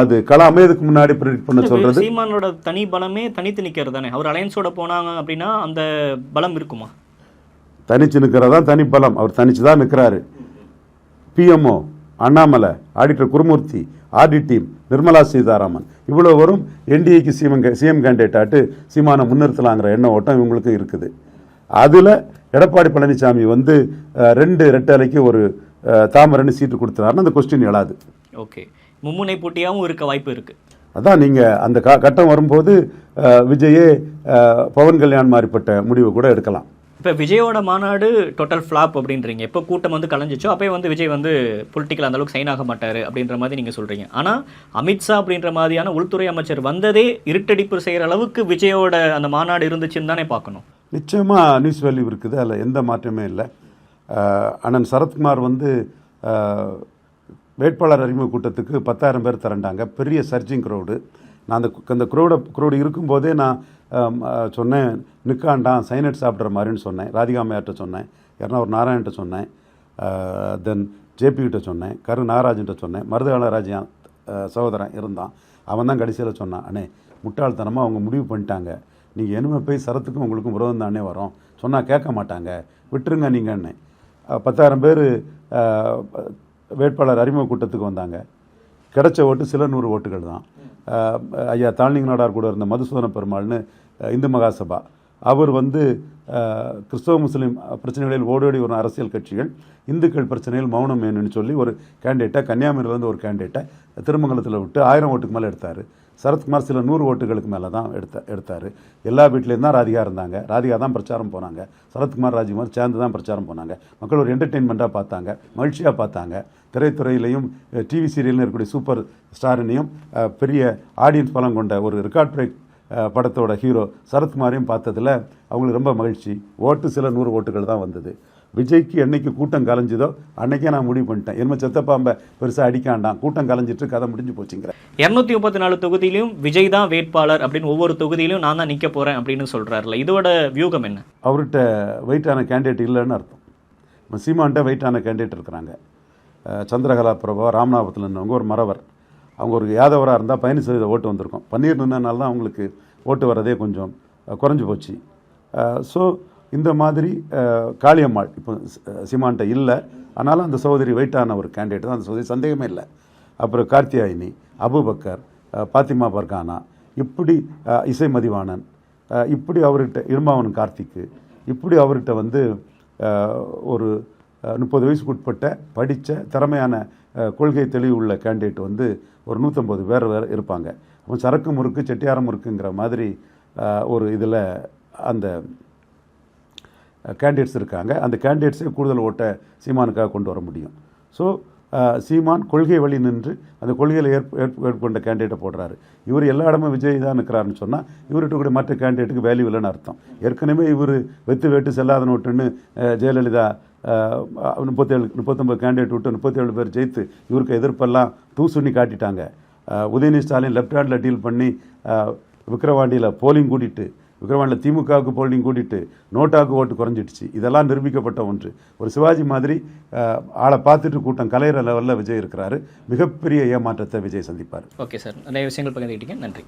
அது கள அமையதுக்கு முன்னாடி ப்ரிடிக்ட் பண்ண சொல்றது? சீமானோட தனி பலமே தனித்து நிக்கிறது தானே? அவர் அலையன்ஸோட போனாங்க அப்படின்னா அந்த பலம் இருக்குமா? தனிச்சு நிற்கிறதா தனி பலம்? அவர் தனிச்சு தான் நிற்கிறாரு பிஎம்ஓ அண்ணாமலை ஆடிட்டர் குருமூர்த்தி ஆடி டீம் நிர்மலா சீதாராமன். இவ்வளோ வரும் என்டிஏக்கு சிஎம் சிஎம் கேண்டிடேட் ஆட்டு சீமானை முன்னிறுத்தலாங்கிற எண்ண ஓட்டம் இவங்களுக்கு இருக்குது. அதில் எடப்பாடி பழனிசாமி வந்து ரெண்டு ரெட்டலைக்கு ஒரு அஹ், தாமரைன்னு சீட்டு கொடுத்துறாருன்னு அந்த கொஸ்டின் எழாது. ஓகே. மும்முனை போட்டியாகவும் இருக்க வாய்ப்பு இருக்கு. அதான் நீங்கள் அந்த கட்டம் வரும்போது விஜயே பவன் கல்யாண் மாதிரிப்பட்ட முடிவு கூட எடுக்கலாம். இப்போ விஜயோட மாநாடு டோட்டல் ஃப்ளாப் அப்படின்றீங்க. எப்போ கூட்டம் வந்து கலைஞ்சிச்சோ அப்போ வந்து விஜய் வந்து பொலிட்டிக்கல் அந்தளவுக்கு சைன் ஆக மாட்டார் அப்படின்ற மாதிரி நீங்கள் சொல்கிறீங்க ஆனால் அமித்ஷா அப்படின்ற மாதிரியான உள்துறை அமைச்சர் வந்ததே இருட்டடிப்பு செய்கிற அளவுக்கு விஜயோட அந்த மாநாடு இருந்துச்சுன்னு தானே பார்க்கணும். நிச்சயமாக நியூஸ் வேல்யூ இருக்குது. அதில் எந்த மாற்றமே இல்லை. அண்ணன் சரத்குமார் வந்து வேட்பாளர் அறிமுக கூட்டத்துக்கு பத்தாயிரம் பேர் திரண்டாங்க. பெரிய சர்ஜிங் க்ரௌடு நான் அந்த அந்த க்ரௌடை க்ரௌடு இருக்கும்போதே நான் சொன்னேன். நிற்காண்டான் சைனட் சாப்பிட்ற மாதிரின்னு சொன்னேன். ராதிகாமையார்ட்ட சொன்னேன். ஒரு நாராயண்கிட்ட சொன்னேன். தென் ஜேபி கிட்ட சொன்னேன். கரு நாகராஜன்கிட்ட சொன்னேன். மருதகால சகோதரன் இருந்தான். அவன் தான் கடைசியில் சொன்னான் அண்ணே முட்டாள்தனமாக அவங்க முடிவு பண்ணிட்டாங்க. நீங்கள் இனிமே போய் சரத்துக்கும் உங்களுக்கும் விரோதம் தானே வரும். சொன்னால் கேட்க மாட்டாங்க. விட்டுருங்க நீங்கன்னு பத்தாயிரம் பேர் வேட்பாளர் அறிமுக கூட்டத்துக்கு வந்தாங்க. கிடைச்ச ஓட்டு சில நூறு ஓட்டுகள் தான். ஐயா தாழ்னிங்க நாடார் கூட இருந்த மதுசூதன பெருமாள்னு இந்து மகாசபா. அவர் வந்து கிறிஸ்தவ முஸ்லீம் பிரச்சனைகளில் ஓடோடி வரும் அரசியல் கட்சிகள் இந்துக்கள் பிரச்சனையில் மௌனம் வேணும்னு சொல்லி ஒரு கேண்டிடேட்டாக கன்னியாகுமரியிலேருந்து ஒரு கேண்டிடேட்டை திருமங்கலத்தில் விட்டு ஆயிரம் ஓட்டுக்கு மேலே எடுத்தார். சரத்குமார் சில நூறு ஓட்டுகளுக்கு மேலே தான் எடுத்த எடுத்தார். எல்லா வீட்லேயும் தான் ராதிகா இருந்தாங்க. ராதிகா தான் பிரச்சாரம் போனாங்க. சரத்குமார் ராஜ்குமார் சேர்ந்து தான் பிரச்சாரம் போனாங்க. மக்கள் ஒரு என்டர்டெயின்மெண்ட்டாக பார்த்தாங்க மகிழ்ச்சியாக பார்த்தாங்க. திரைத்துறையிலையும் டிவி சீரியல்னு இருக்கக்கூடிய சூப்பர் ஸ்டாரினையும் பெரிய ஆடியன்ஸ் பலம் கொண்ட ஒரு ரெக்கார்ட் பிரேக் படத்தோட ஹீரோ சரத்குமாரையும் பார்த்ததுல அவங்களுக்கு ரொம்ப மகிழ்ச்சி. ஓட்டு சில நூறு ஓட்டுகள் தான் வந்தது. விஜய்க்கு என்னைக்கு கூட்டம் கலைஞ்சுதோ அன்னைக்கே நான் முடிவு பண்ணிட்டேன். என்ன செத்தப்பாம்பை பெருசாக அடிக்காண்டாம் கூட்டம் கலைஞ்சிட்டு கதை முடிஞ்சு போச்சுங்கிற. இரநூத்தி முப்பத்தி நாலு தொகுதியிலும் விஜய் தான் வேட்பாளர் அப்படின்னு ஒவ்வொரு தொகுதியிலும் நான் தான் நிக்க போறேன் அப்படின்னு சொல்றாருல. இதோட வியூகம் என்ன? அவர்கிட்ட வெயிட்டான கேண்டிடேட் இல்லைன்னு அர்த்தம். இப்போ சீமான்ட்ட வெயிட்டான கேண்டிடேட் இருக்கிறாங்க. சந்திரகலா பிரபா ராமநாதபுரத்தில் நின்றவங்க ஒரு மறவர். அவங்க ஒரு யாதவராக இருந்தால் பதினஞ்சு சதவீத ஓட்டு வந்திருக்கும். பன்னீர் நின்றனால தான் அவங்களுக்கு ஓட்டு வரதே கொஞ்சம் குறைஞ்சு போச்சு. ஸோ இந்த மாதிரி காளியம்மாள் இப்போ சிமான்ட்ட இல்லை. ஆனாலும் அந்த சகோதரி வெயிட்டான ஒரு கேண்டிடேட் தான். அந்த சகோதரி சந்தேகமே இல்லை. அப்புறம் கார்த்தியாயினி அபுபக்கர் பாத்திமா பர்கானா இப்படி இசை மதிவாணன் இப்படி அவர்கிட்ட இருமாவன் கார்த்திக்கு இப்படி அவர்கிட்ட வந்து ஒரு முப்பது வயசுக்கு உட்பட்ட படித்த திறமையான கொள்கை தெளிவு உள்ள கேண்டிடேட் வந்து ஒரு நூற்றம்பது பேர் வேறு இருப்பாங்க. அப்போ சரக்கு முறுக்கு செட்டியாரம் முறுக்குங்கிற மாதிரி ஒரு இதில் அந்த கேண்டிடேட்ஸ் இருக்காங்க. அந்த கேண்டிடேட்ஸே கூடுதல் ஓட்டை சீமானுக்காக கொண்டு வர முடியும். ஸோ சீமான் கொள்கை வழி நின்று அந்த கொள்கையில் ஏற்ப ஏற்ப- ஏற்புக்கொண்ட கேண்டிடேட்டை போடுறாரு. இவர் எல்லா இடமும் விஜய் தான் இருக்கிறாருன்னு சொன்னால் இவர்கிட்ட கூட மற்ற கேண்டிடேட்டுக்கு வேல்யூ இல்லைன்னு அர்த்தம். ஏற்கனவே இவர் வெத்து வெட்டு செல்லாத நோட்டுன்னு ஜெயலலிதா முப்பத்தேழு முப்பத்தொம்பது கேண்டிடேட் விட்டு முப்பத்தேழு பேர் ஜெயித்து இவருக்கு எதிர்ப்பெல்லாம் தூசுண்ணி காட்டிட்டாங்க. Udhayanidhi Stalin left handle deal பண்ணி விக்கிரவாண்டியில் போலிங் கூட்டிட்டு விக்ரவாண்டில் திமுகவுக்கு போலிங் கூட்டிட்டு நோட்டாவுக்கு ஓட்டு குறைஞ்சிடுச்சு. இதெல்லாம் நிரூபிக்கப்பட்ட ஒன்று. ஒரு சிவாஜி மாதிரி ஆளை பார்த்துட்டு கூட்டம் கலையிற லெவலில் விஜய் இருக்கிறாரு. மிகப்பெரிய ஏமாற்றத்தை விஜய் சந்திப்பார். Okay sir. நிறைய விஷயங்கள் பகிர்ந்துக்கிட்டீங்க நன்றி.